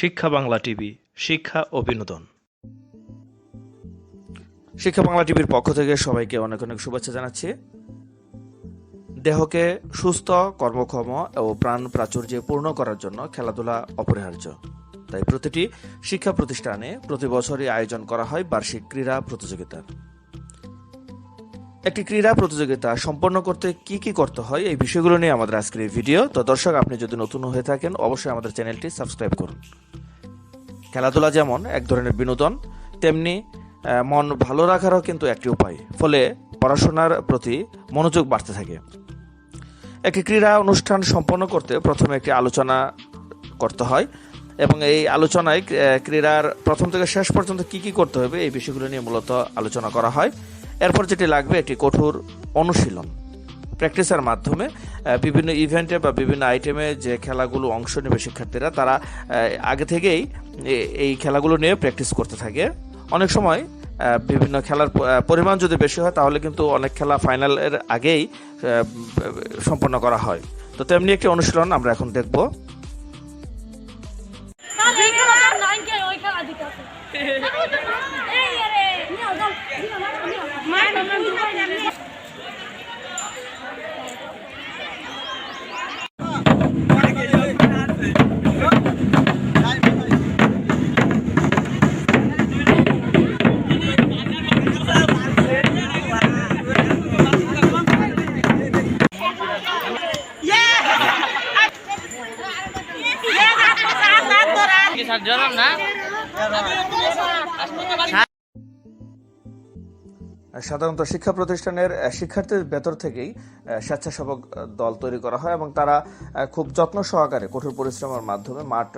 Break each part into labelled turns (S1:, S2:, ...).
S1: শিক্ষা বাংলা টিভি, শিক্ষা ও বিনোদন
S2: শিক্ষা বাংলা টিভির পক্ষ থেকে সবাইকে অনেক অনেক শুভেচ্ছা জানাচ্ছি। দেহকে সুস্থ, কর্মক্ষম ও প্রাণ প্রাচুর্যে পূর্ণ করার জন্য খেলাধুলা অপরিহার্য। তাই প্রতিটি শিক্ষা প্রতিষ্ঠানে প্রতি বছরই আয়োজন করা হয় বার্ষিক ক্রীড়া প্রতিযোগিতা। একটি ক্রীড়া প্রতিযোগিতা সম্পন্ন করতে কি কি করতে হয় এই বিষয়গুলো নিয়ে আমাদের আজকের এই ভিডিও। তো দর্শক, আপনি যদি নতুন হয়ে থাকেন, অবশ্যই আমাদের চ্যানেলটি সাবস্ক্রাইব করুন। খেলাধুলা যেমন এক ধরনের বিনোদন, তেমনি মন ভালো রাখারও কিন্তু একটি উপায়। ফলে পড়াশোনার প্রতি মনোযোগ বাড়তে থাকে। একটি ক্রীড়া অনুষ্ঠান সম্পন্ন করতে প্রথমে একটি আলোচনা করতে হয় এবং এই আলোচনায় ক্রীড়ার প্রথম থেকে শেষ পর্যন্ত কি কি করতে হবে এই বিষয়গুলো নিয়ে মূলত আলোচনা করা হয়। এরপর যেটি লাগবে একটি কঠোর অনুশীলন প্র্যাকটিসের মাধ্যমে বিভিন্ন ইভেন্টে বা বিভিন্ন আইটেমে যে খেলাগুলো অংশ নেবে শিক্ষার্থীরা তারা আগে থেকেই এই খেলাগুলো নিয়ে প্র্যাকটিস করতে থাকে অনেক সময় বিভিন্ন খেলার পরিমাণ যদি বেশি হয় তাহলে কিন্তু অনেক খেলা ফাইনালের আগেই সম্পন্ন করা হয় তো তেমনি একটি অনুশীলন আমরা এখন দেখব
S3: jalan nah.
S2: সাধারণত শিক্ষা প্রতিষ্ঠানের শিক্ষার্থীর ভেতর থেকেই স্বেচ্ছাসেবক দল তৈরি করা হয় এবং তারা খুব যত্ন সহকারে কঠোর পরিশ্রমের মাধ্যমে মাঠ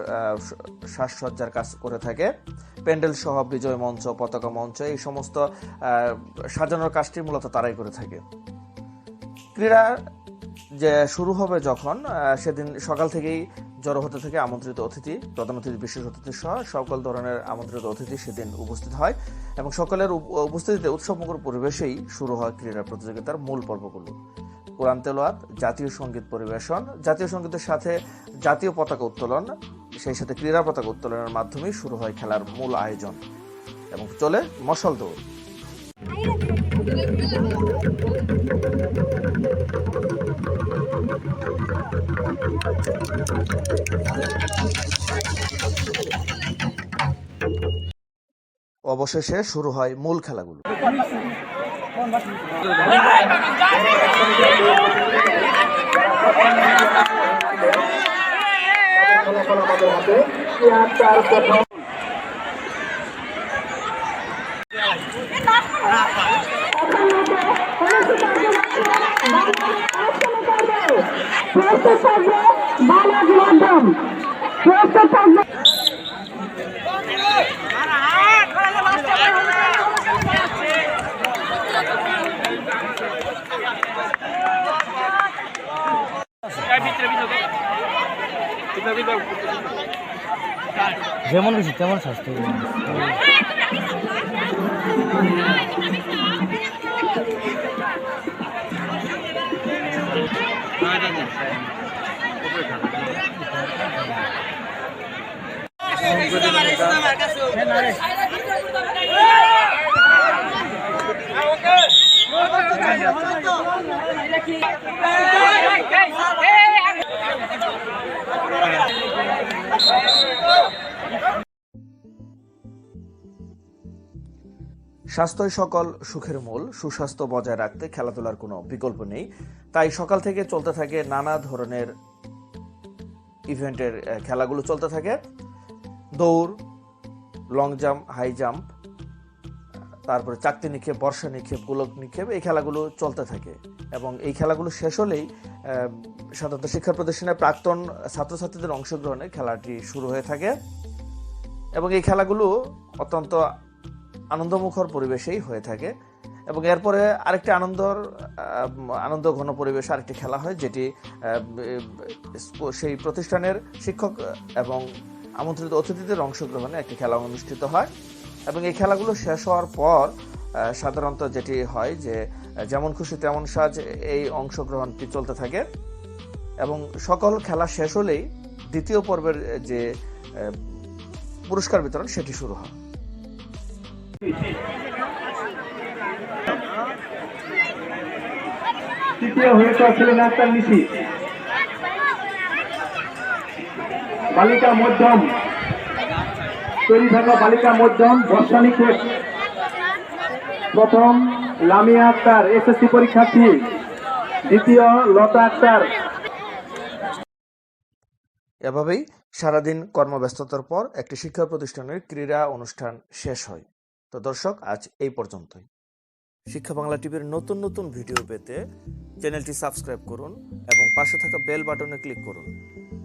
S2: সাজসজ্জার কাজ করে থাকে। প্যান্ডেল সহ বিজয় মঞ্চ, পতাকা মঞ্চ, এই সমস্ত সাজানোর কাজটি মূলত তারাই করে থাকে। ক্রীড়া যে শুরু হবে যখন সেদিন সকাল থেকেই জড়ো হতে থেকে আমন্ত্রিত অতিথি, প্রধান অতিথি, বিশেষ অতিথি সহ সকল ধরনের আমন্ত্রিত অতিথি সেদিন উপস্থিত হয় এবং সকলের উপস্থিতিতে উৎসবমুখর পরিবেশেই শুরু হয় ক্রীড়া প্রতিযোগিতার মূল পর্বগুলো। কোরআন তেলোয়াত জাতীয় সংগীত পরিবেশন, জাতীয় সঙ্গীতের সাথে জাতীয় পতাকা উত্তোলন, সেই সাথে ক্রীড়া পতাকা উত্তোলনের মাধ্যমেই শুরু হয় খেলার মূল আয়োজন। এবং চলে মশাল দৌড়। অবশেষে শুরু হয় মূল খেলাগুলো।
S4: যেমন কিছু তেমন স্বাস্থ্য।
S2: স্বাস্থ্যই সকল সুখের মূল। সুস্বাস্থ্য বজায় রাখতে খেলাধুলার কোনো বিকল্প নেই। তাই সকাল থেকে চলতে থাকে নানা ধরনের ইভেন্টের খেলাগুলো চলতে থাকে। দৌড় লং জাম্প হাই জাম্প তারপরে চাকতি নিক্ষেপ, বর্ষা নিক্ষেপ, গোলক নিক্ষেপ, এই খেলাগুলো চলতে থাকে। এবং এই খেলাগুলো শেষ হলেই সাধারণত শিক্ষা প্রতিষ্ঠানের প্রাক্তন ছাত্রছাত্রীদের অংশগ্রহণে খেলাটি শুরু হয়ে থাকে। এবং এই খেলাগুলো অত্যন্ত আনন্দমুখর পরিবেশেই হয়ে থাকে। এবং এরপরে আরেকটি আনন্দর আনন্দ ঘন পরিবেশ আরেকটি খেলা হয়, যেটি সেই প্রতিষ্ঠানের শিক্ষক এবং আমন্ত্রিত অতিথিদের অংশগ্রহণে একটি খেলা অনুষ্ঠিত হয় এবং এই খেলাগুলো শেষ হওয়ার পর সাধারণত যেটি হয় যে, যেমন খুশি তেমন সাজ এই অংশগ্রহণটি চলতে থাকে এবং সকল খেলা শেষ হলেই দ্বিতীয় পর্বের যে পুরস্কার বিতরণ সেটি শুরু হয়।
S4: তৃতীয় হয়েছে নিশি বালিকা মধ্যম। তৈরি থাকা বালিকা মধ্যম বর্ষানী কোচ প্রথম লামিয়া আক্তার, এসএসসি পরীক্ষার্থী। দ্বিতীয় লতা আক্তার।
S2: এভাবেই সারাদিন কর্মব্যস্ততার পর একটি শিক্ষা প্রতিষ্ঠানের ক্রীড়া অনুষ্ঠান শেষ হয়। তো দর্শক, আজ এই পর্যন্তই। শিক্ষা বাংলা টিভির নতুন নতুন ভিডিও পেতে চ্যানেলটি সাবস্ক্রাইব করুন এবং পাশে থাকা বেল বাটনে ক্লিক করুন।